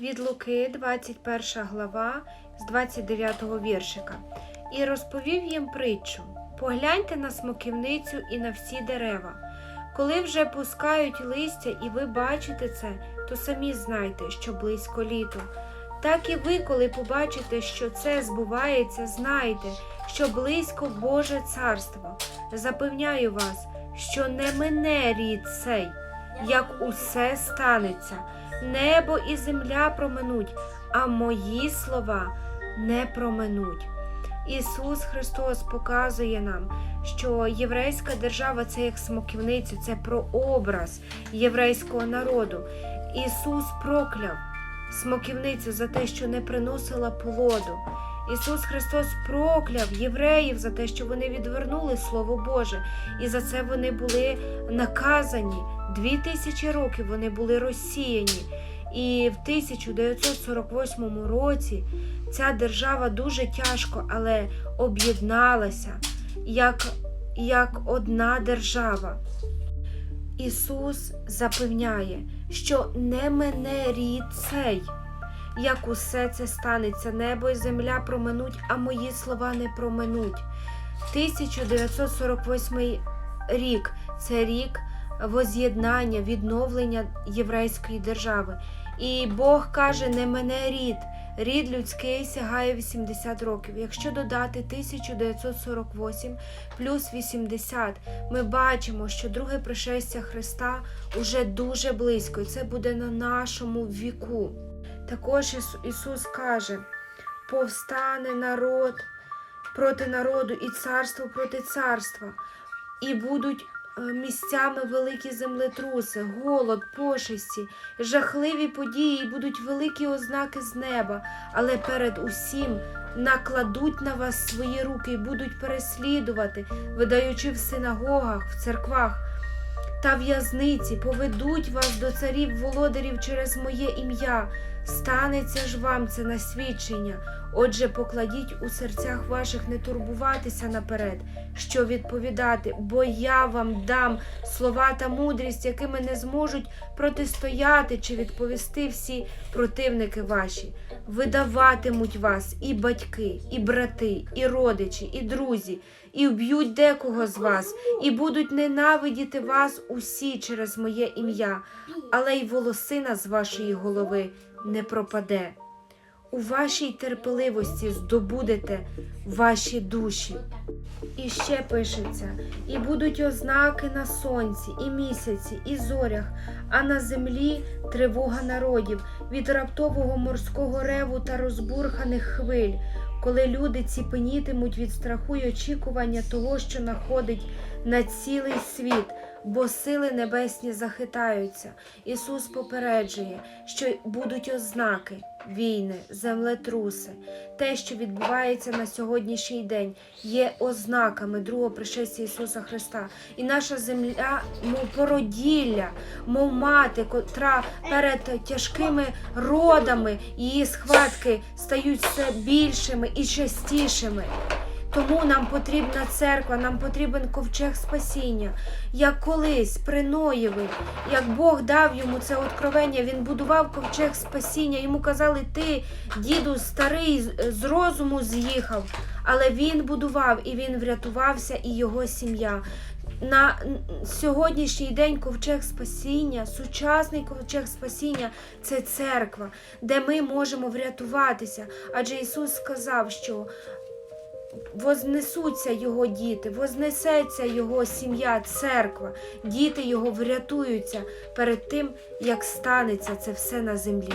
від Луки, 21 глава, з 29 віршика. І розповів їм притчу: Погляньте на смоківницю і на всі дерева. Коли вже пускають листя, і ви бачите це, то самі знайте, що близько літо. Так і ви, коли побачите, що це збувається, знайте, що близько Боже царство. Запевняю вас, що не мине рід цей, як усе станеться. Небо і земля проминуть, а мої слова не проминуть. Ісус Христос показує нам, що єврейська держава це як смоківниця, це прообраз єврейського народу. Ісус прокляв смоківницю за те, що не приносила плоду. Ісус Христос прокляв євреїв за те, що вони відвернули Слово Боже, і за це вони були наказані. Дві тисячі років вони були розсіяні. І в 1948 році ця держава дуже тяжко, але об'єдналася як, як одна держава. Ісус запевняє, що не мене рід цей, як усе це станеться, небо і земля проминуть, а мої слова не проминуть. 1948 рік це рік воз'єднання, відновлення єврейської держави. І Бог каже: не мене рід. Рід людський сягає 80 років. Якщо додати 1948 плюс 80, ми бачимо, що друге пришестя Христа уже дуже близько, і це буде на нашому віку. Також Ісу- Ісус каже: повстане народ проти народу і царство проти царства, і будуть місцями великі землетруси, голод, пошесті, жахливі події, і будуть великі ознаки з неба, але перед усім накладуть на вас свої руки і будуть переслідувати, видаючи в синагогах, в церквах та в'язниці, поведуть вас до царів володарів через моє ім'я. Станеться ж вам це на свідчення. Отже, покладіть у серцях ваших не турбуватися наперед, що відповідати, бо я вам дам слова та мудрість, якими не зможуть протистояти чи відповісти всі противники ваші. Видаватимуть вас і батьки, і брати, і родичі, і друзі, і вб'ють декого з вас, і будуть ненавидіти вас усі через моє ім'я, але й волосина з вашої голови не пропаде. У вашій терпеливості здобудете ваші душі. І ще пишеться: і будуть ознаки на сонці, і місяці, і зорях, а на землі тривога народів від раптового морського реву та розбурханих хвиль, коли люди ціпенітимуть від страху й очікування того, що находить на цілий світ, бо сили небесні захитаються. Ісус попереджує, що будуть ознаки. Війни, землетруси, те, що відбувається на сьогоднішній день, є ознаками другого пришестя Ісуса Христа. І наша земля, мов породілля, мов мати, котра перед тяжкими родами її схватки стають все більшими і частішими. Тому нам потрібна церква, нам потрібен ковчег спасіння. Як колись при Ноєві, як Бог дав йому це откровення, він будував ковчег спасіння. Йому казали, ти, діду, старий, з- розуму з'їхав. Але він будував і він врятувався, і його сім'я. На сьогоднішній день ковчег спасіння, сучасний ковчег спасіння це церква, де ми можемо врятуватися. Адже Ісус сказав, що вознесуться його діти, вознесеться його сім'я, церква, діти його врятуються перед тим, як станеться це все на землі.